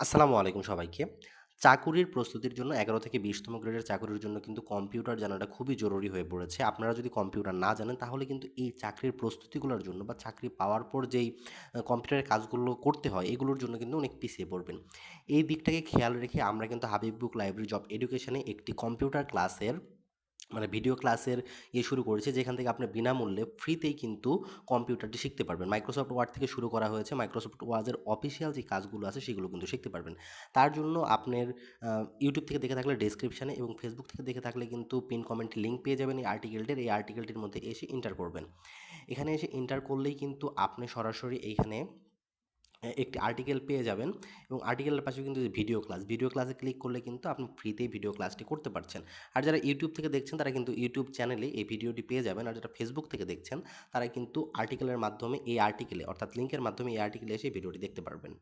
আসসালামু আলাইকুম সবাইকে। চাকুরির প্রস্তুতির জন্য ১১ থেকে ২০তম গ্রেডের চাকুরির জন্য কিন্তু কম্পিউটার জানাটা খুবই জরুরি হয়ে পড়েছে। আপনারা যদি কম্পিউটার না জানেন, তাহলে কিন্তু এই চাকরির প্রস্তুতিগুলোর জন্য বা চাকরি পাওয়ার পর যেই কম্পিউটারের কাজগুলো করতে হয়, এগুলোর জন্য কিন্তু অনেক পিছিয়ে পড়বেন। এই দিকটাকে খেয়াল রেখে আমরা কিন্তু হাবিব বুক লাইব্রেরি জব এডুকেশনে একটি কম্পিউটার ক্লাসের মানে ভিডিও ক্লাসের ইয়ে শুরু করেছে, যেখান থেকে আপনি বিনামূল্যে ফ্রিতেই কিন্তু কম্পিউটারটি শিখতে পারবেন। মাইক্রোসফট ওয়ার্ড থেকে শুরু করা হয়েছে। মাইক্রোসফট ওয়ার্ডের অফিসিয়াল যে কাজগুলো আছে, সেগুলো কিন্তু শিখতে পারবেন। তার জন্য আপনার ইউটিউব থেকে দেখে থাকলে ডেসক্রিপশনে এবং ফেসবুক থেকে দেখে থাকলে কিন্তু পিন কমেন্টে লিঙ্ক পেয়ে যাবেন এই আর্টিকেলটির। এই আর্টিকেলটির মধ্যে এসে ইন্টার করবেন। এখানে এসে ইন্টার করলেই কিন্তু আপনি সরাসরি এইখানে একটি আর্টিকেল পেয়ে যাবেন এবং আর্টিকেলের পাশে কিন্তু ভিডিও ক্লাস, ভিডিও ক্লাসে ক্লিক করলে কিন্তু আপনি ফ্রিতেই ভিডিও ক্লাসটি করতে পারছেন। আর যারা ইউটিউব থেকে দেখছেন তারা কিন্তু ইউটিউব চ্যানেলে এই ভিডিওটি পেয়ে যাবেন। আর যারা ফেসবুক থেকে দেখছেন তারা কিন্তু আর্টিকেলের মাধ্যমে এই আর্টিকেলে অর্থাৎ লিঙ্কের মাধ্যমে এই আর্টিকেলে এসে ভিডিওটি দেখতে পারবেন।